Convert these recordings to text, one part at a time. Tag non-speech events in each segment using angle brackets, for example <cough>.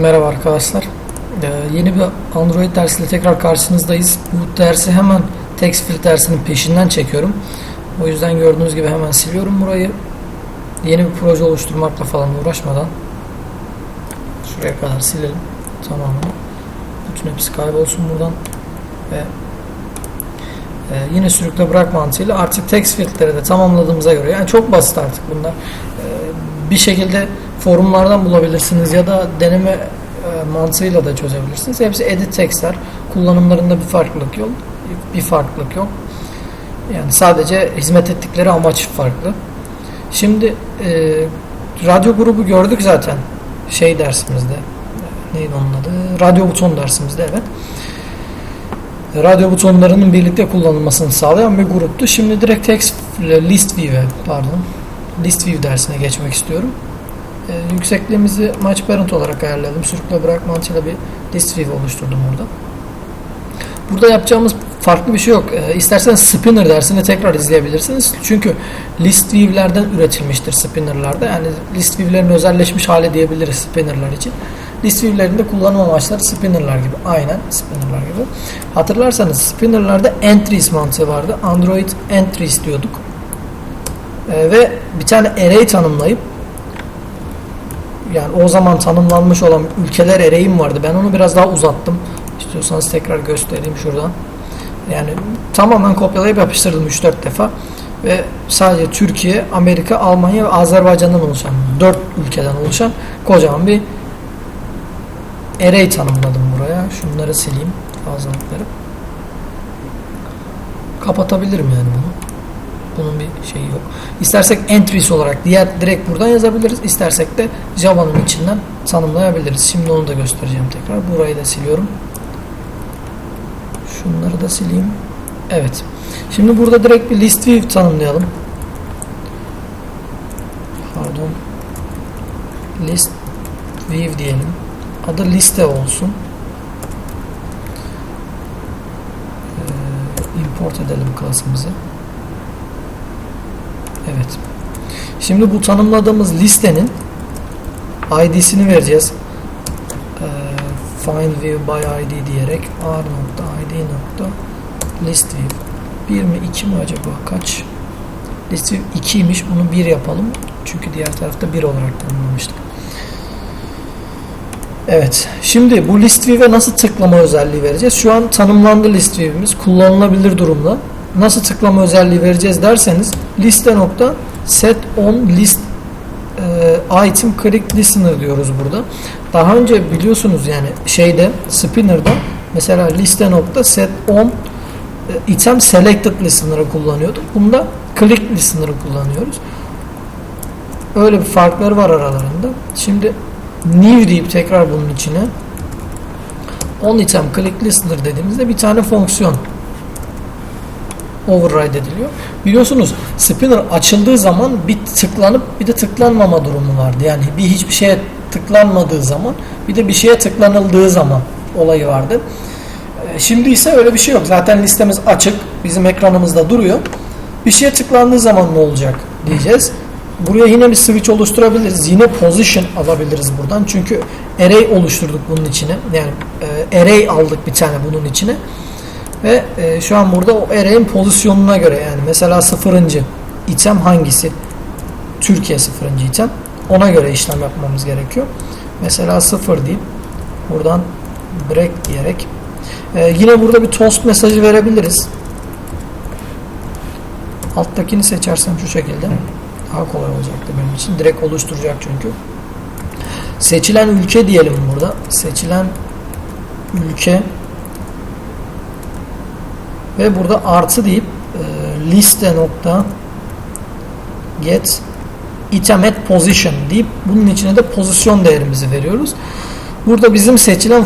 Merhaba arkadaşlar. Ee, yeni bir Android dersiyle tekrar karşınızdayız. Bu dersi hemen TextField dersinin peşinden çekiyorum. O yüzden gördüğünüz gibi hemen siliyorum burayı. Yeni bir proje oluşturmakla falan uğraşmadan şuraya kadar silelim tamamını. Bütün hepsi kaybolsun buradan ve e, yine sürükle bırak mantığıyla artık TextField'leri de tamamladığımıza göre yani çok basit artık bunlar. E, bir şekilde forumlardan bulabilirsiniz ya da deneme e, mantığıyla da çözebilirsiniz. Hepsi edit textler. Kullanımlarında bir farklılık yok. Bir farklılık yok. Yani sadece hizmet ettikleri amaç farklı. Şimdi e, radyo grubu gördük zaten şey dersimizde. Neydi onun adı? Radyo buton dersimizde evet. Radyo butonlarının birlikte kullanılmasını sağlayan bir gruptu. Şimdi direkt text list view'e pardon list view dersine geçmek istiyorum. Ee, yüksekliğimizi match parent olarak ayarladım. Sürükle bırak mantığıyla bir list view oluşturdum burada. Burada yapacağımız farklı bir şey yok. Ee, isterseniz spinner dersini tekrar izleyebilirsiniz. Çünkü list view'lerden üretilmiştir spinner'larda. Yani list view'lerin özelleşmiş hali diyebiliriz spinner'lar için. List view'lerinde kullanım amaçları spinner'lar gibi. Aynen spinner'lar gibi. Hatırlarsanız spinner'larda entries mantığı vardı. Android entries diyorduk. Ee, ve bir tane array tanımlayıp yani o zaman tanımlanmış olan ülkeler array'im vardı. Ben onu biraz daha uzattım. İstiyorsanız tekrar göstereyim şuradan. Yani tamamen kopyalayıp yapıştırdım 3-4 defa. Ve sadece Türkiye, Amerika, Almanya ve Azerbaycan'dan oluşan 4 ülkeden oluşan kocaman bir array tanımladım buraya. Şunları sileyim fazlalıkları. Kapatabilirim yani bunu. Bunun bir şeyi yok. İstersek entries olarak diğer direkt buradan yazabiliriz. İstersek de Java'nın içinden tanımlayabiliriz. Şimdi onu da göstereceğim tekrar. Burayı da siliyorum. Şunları da sileyim. Evet. Şimdi burada direkt bir list view tanımlayalım. Pardon. List view diyelim. Adı liste olsun. Ee, import edelim klasımızı. Evet. Şimdi bu tanımladığımız listenin ID'sini vereceğiz. Ee, find view by ID diyerek r.id. list view 1 mi 2 mi acaba kaç? List view 2'ymiş bunu 1 yapalım. Çünkü diğer tarafta 1 olarak tanımlamıştık. Evet. Şimdi bu list view'e nasıl tıklama özelliği vereceğiz? Şu an tanımlandı list view'imiz. Kullanılabilir durumda. Nasıl tıklama özelliği vereceğiz derseniz liste nokta set on list e, item click listener diyoruz burada. Daha önce biliyorsunuz yani şeyde spinner'da mesela liste nokta set on e, item selected listener'ı kullanıyorduk. Bunda click listener'ı kullanıyoruz. Öyle bir farkları var aralarında. Şimdi new deyip tekrar bunun içine on item click listener dediğimizde bir tane fonksiyon override ediliyor. Biliyorsunuz spinner açıldığı zaman bir tıklanıp bir de tıklanmama durumu vardı. Yani bir hiçbir şeye tıklanmadığı zaman bir de bir şeye tıklanıldığı zaman olayı vardı. Şimdi ise öyle bir şey yok. Zaten listemiz açık. Bizim ekranımızda duruyor. Bir şeye tıklandığı zaman ne olacak diyeceğiz. Buraya yine bir switch oluşturabiliriz. Yine position alabiliriz buradan. Çünkü array oluşturduk bunun içine. Yani e, array aldık bir tane bunun içine. Ve e, şu an burada o array'in pozisyonuna göre yani mesela sıfırıncı item hangisi? Türkiye sıfırıncı item. Ona göre işlem yapmamız gerekiyor. Mesela sıfır deyip buradan break diyerek e, yine burada bir toast mesajı verebiliriz. Alttakini seçersem şu şekilde daha kolay olacaktı benim için. Direkt oluşturacak çünkü. Seçilen ülke diyelim burada. Seçilen ülke ve burada artı deyip e, liste nokta get item at position deyip bunun içine de pozisyon değerimizi veriyoruz. Burada bizim seçilen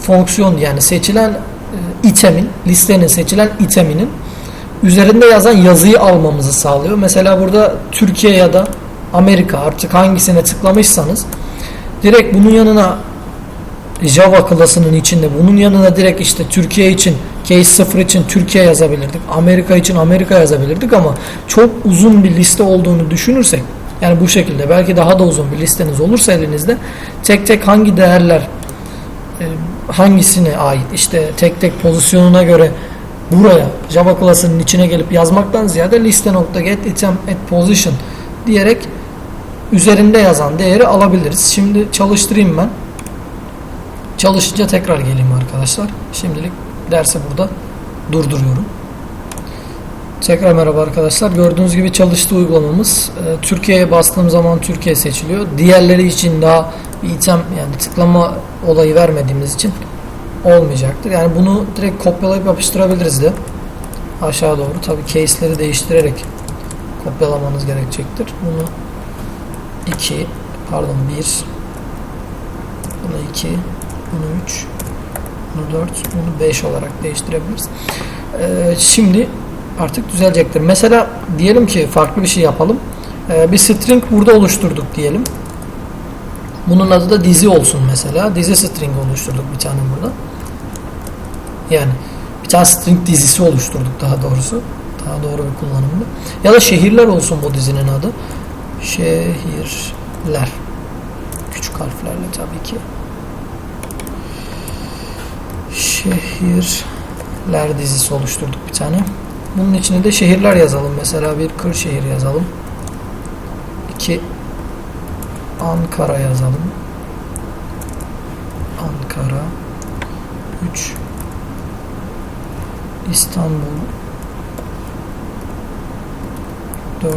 fonksiyon yani seçilen e, itemin listenin seçilen iteminin üzerinde yazan yazıyı almamızı sağlıyor. Mesela burada Türkiye ya da Amerika artık hangisine tıklamışsanız direkt bunun yanına Java klasının içinde bunun yanına direkt işte Türkiye için case 0 için Türkiye yazabilirdik. Amerika için Amerika yazabilirdik ama çok uzun bir liste olduğunu düşünürsek Yani bu şekilde belki daha da uzun bir listeniz olursa elinizde tek tek hangi değerler e, hangisine ait işte tek tek pozisyonuna göre buraya Java klasının içine gelip yazmaktan ziyade liste.get item diyerek üzerinde yazan değeri alabiliriz. Şimdi çalıştırayım ben. Çalışınca tekrar geleyim arkadaşlar. Şimdilik dersi burada durduruyorum. Tekrar merhaba arkadaşlar. Gördüğünüz gibi çalıştı uygulamamız. Ee, Türkiye'ye bastığım zaman Türkiye seçiliyor. Diğerleri için daha item yani tıklama olayı vermediğimiz için olmayacaktır. Yani bunu direkt kopyalayıp yapıştırabiliriz de. Aşağı doğru. Tabi case'leri değiştirerek kopyalamanız gerekecektir. Bunu 2 pardon 1 bunu 2 bunu 3 bunu 4 bunu 5 olarak değiştirebiliriz. Ee, şimdi artık düzelecektir. Mesela diyelim ki farklı bir şey yapalım. Ee, bir string burada oluşturduk diyelim. Bunun adı da dizi olsun mesela. Dizi string oluşturduk bir tane burada. Yani bir tane string dizisi oluşturduk daha doğrusu. Daha doğru bir kullanımda. Ya da şehirler olsun bu dizinin adı. Şehirler. Küçük harflerle tabii ki. Şehirler dizisi oluşturduk bir tane. Bunun içine de şehirler yazalım. Mesela bir Kırşehir yazalım. 2 Ankara yazalım. Ankara 3 İstanbul 4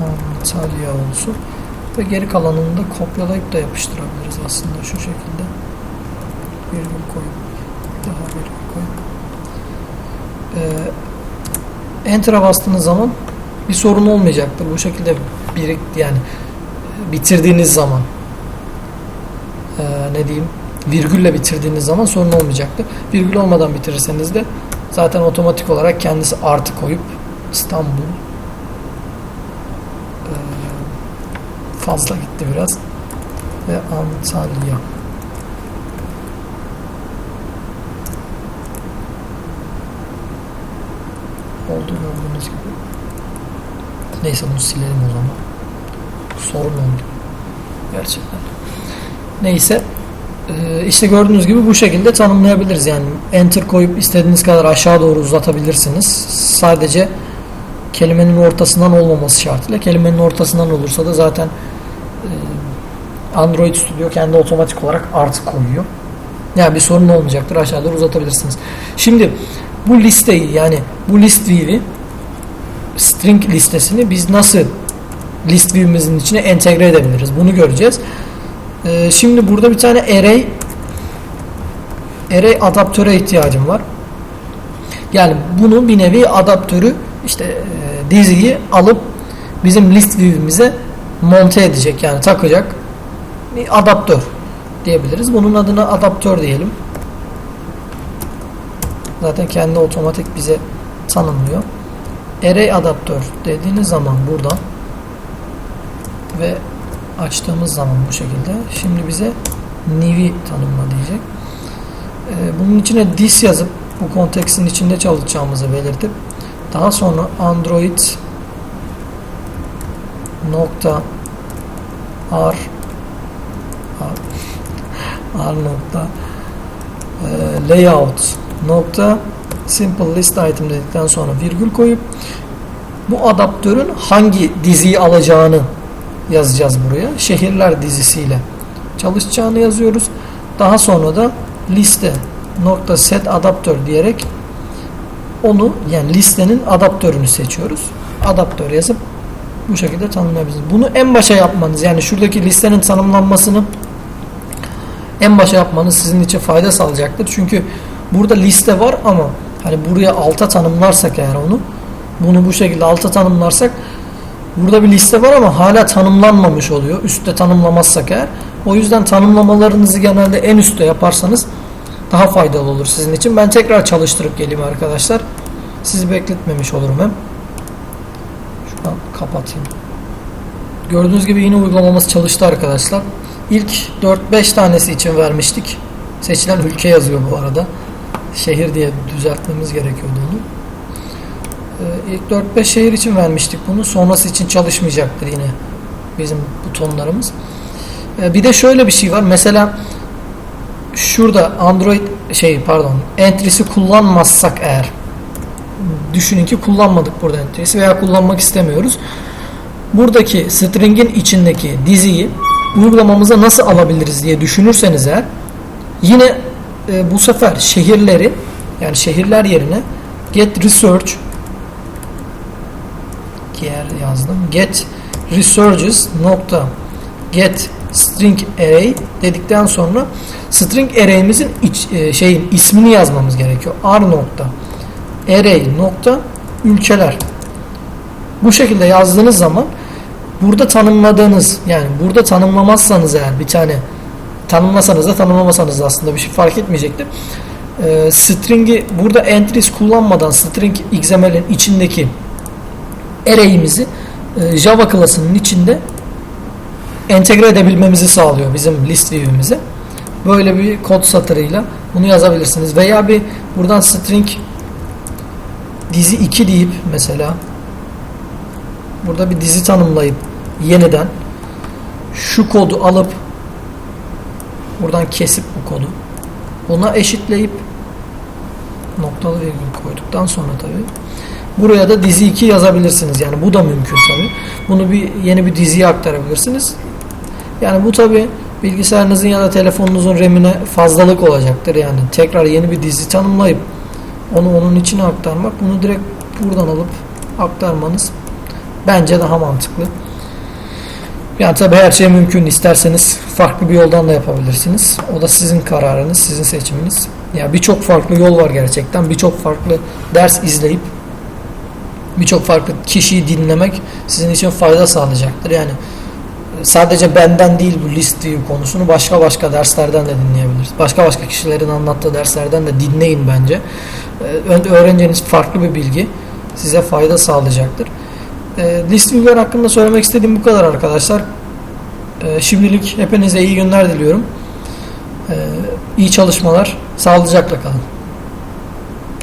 Antalya olsun. Ve geri kalanını da kopyalayıp da yapıştırabiliriz aslında şu şekilde. Virgül koyup daha virgül koyup ee, Enter'a bastığınız zaman bir sorun olmayacaktır. Bu şekilde bir yani bitirdiğiniz zaman ee, ne diyeyim virgülle bitirdiğiniz zaman sorun olmayacaktır. Virgül olmadan bitirirseniz de zaten otomatik olarak kendisi artı koyup İstanbul ee, fazla gitti biraz ve Antalya oldu gördüğünüz gibi. Neyse bunu silelim o zaman. Sorun oldu. Gerçekten. Neyse. Ee, işte gördüğünüz gibi bu şekilde tanımlayabiliriz. Yani enter koyup istediğiniz kadar aşağı doğru uzatabilirsiniz. Sadece kelimenin ortasından olmaması şartıyla. Kelimenin ortasından olursa da zaten e, Android Studio kendi otomatik olarak artı koyuyor. Yani bir sorun olmayacaktır. Aşağı doğru uzatabilirsiniz. Şimdi bu listeyi yani bu list view'i string listesini biz nasıl list view'imizin içine entegre edebiliriz? Bunu göreceğiz. Ee, şimdi burada bir tane array array adaptöre ihtiyacım var. Yani bunun bir nevi adaptörü işte e, diziyi alıp bizim list view'imize monte edecek yani takacak bir adaptör diyebiliriz. Bunun adına adaptör diyelim. Zaten kendi otomatik bize tanımlıyor. Array adaptör dediğiniz zaman burada ve açtığımız zaman bu şekilde şimdi bize new'i tanımla diyecek. Ee, bunun içine this yazıp bu konteksin içinde çalışacağımızı belirtip daha sonra android nokta r r, <laughs> r nokta e, layout nokta simple list item dedikten sonra virgül koyup bu adaptörün hangi diziyi alacağını yazacağız buraya. Şehirler dizisiyle çalışacağını yazıyoruz. Daha sonra da liste nokta set adaptör diyerek onu yani listenin adaptörünü seçiyoruz. Adaptör yazıp bu şekilde tanımlayabiliriz. Bunu en başa yapmanız yani şuradaki listenin tanımlanmasını en başa yapmanız sizin için fayda sağlayacaktır. Çünkü burada liste var ama hani buraya alta tanımlarsak eğer onu bunu bu şekilde alta tanımlarsak burada bir liste var ama hala tanımlanmamış oluyor. Üstte tanımlamazsak eğer. O yüzden tanımlamalarınızı genelde en üstte yaparsanız daha faydalı olur sizin için. Ben tekrar çalıştırıp geleyim arkadaşlar. Sizi bekletmemiş olurum hem. Şuradan kapatayım. Gördüğünüz gibi yine uygulamamız çalıştı arkadaşlar. İlk 4-5 tanesi için vermiştik. Seçilen ülke yazıyor bu arada. Şehir diye düzeltmemiz gerekiyordu onu. Ee, ilk 4-5 şehir için vermiştik bunu. Sonrası için çalışmayacaktır yine bizim butonlarımız. E, bir de şöyle bir şey var. Mesela şurada Android şey pardon entry'si kullanmazsak eğer düşünün ki kullanmadık burada entry'si veya kullanmak istemiyoruz. Buradaki string'in içindeki diziyi uygulamamıza nasıl alabiliriz diye düşünürseniz eğer yine e, bu sefer şehirleri yani şehirler yerine get research yer yazdım. Get researches nokta get string array dedikten sonra string array'imizin iç, e, şeyin ismini yazmamız gerekiyor. r nokta array nokta ülkeler. Bu şekilde yazdığınız zaman burada tanımladığınız yani burada tanımlamazsanız eğer bir tane tanımlasanız da tanımlamasanız da aslında bir şey fark etmeyecektir. E, string'i burada entries kullanmadan string XML'in içindeki array'imizi e, Java klasının içinde entegre edebilmemizi sağlıyor bizim list view'imize. Böyle bir kod satırıyla bunu yazabilirsiniz. Veya bir buradan string dizi 2 deyip mesela burada bir dizi tanımlayıp yeniden şu kodu alıp buradan kesip bu kodu buna eşitleyip noktalı virgül koyduktan sonra tabi buraya da dizi 2 yazabilirsiniz. Yani bu da mümkün tabi. Bunu bir yeni bir diziye aktarabilirsiniz. Yani bu tabi bilgisayarınızın ya da telefonunuzun RAM'ine fazlalık olacaktır. Yani tekrar yeni bir dizi tanımlayıp onu onun içine aktarmak bunu direkt buradan alıp aktarmanız bence daha mantıklı. Yani tabi her şey mümkün. İsterseniz farklı bir yoldan da yapabilirsiniz. O da sizin kararınız, sizin seçiminiz. Ya yani birçok farklı yol var gerçekten. Birçok farklı ders izleyip birçok farklı kişiyi dinlemek sizin için fayda sağlayacaktır. Yani sadece benden değil bu list view konusunu başka başka derslerden de dinleyebiliriz. Başka başka kişilerin anlattığı derslerden de dinleyin bence. Öğreneceğiniz farklı bir bilgi size fayda sağlayacaktır. List view'ler hakkında söylemek istediğim bu kadar arkadaşlar. Şimdilik hepinize iyi günler diliyorum. İyi çalışmalar. Sağlıcakla kalın.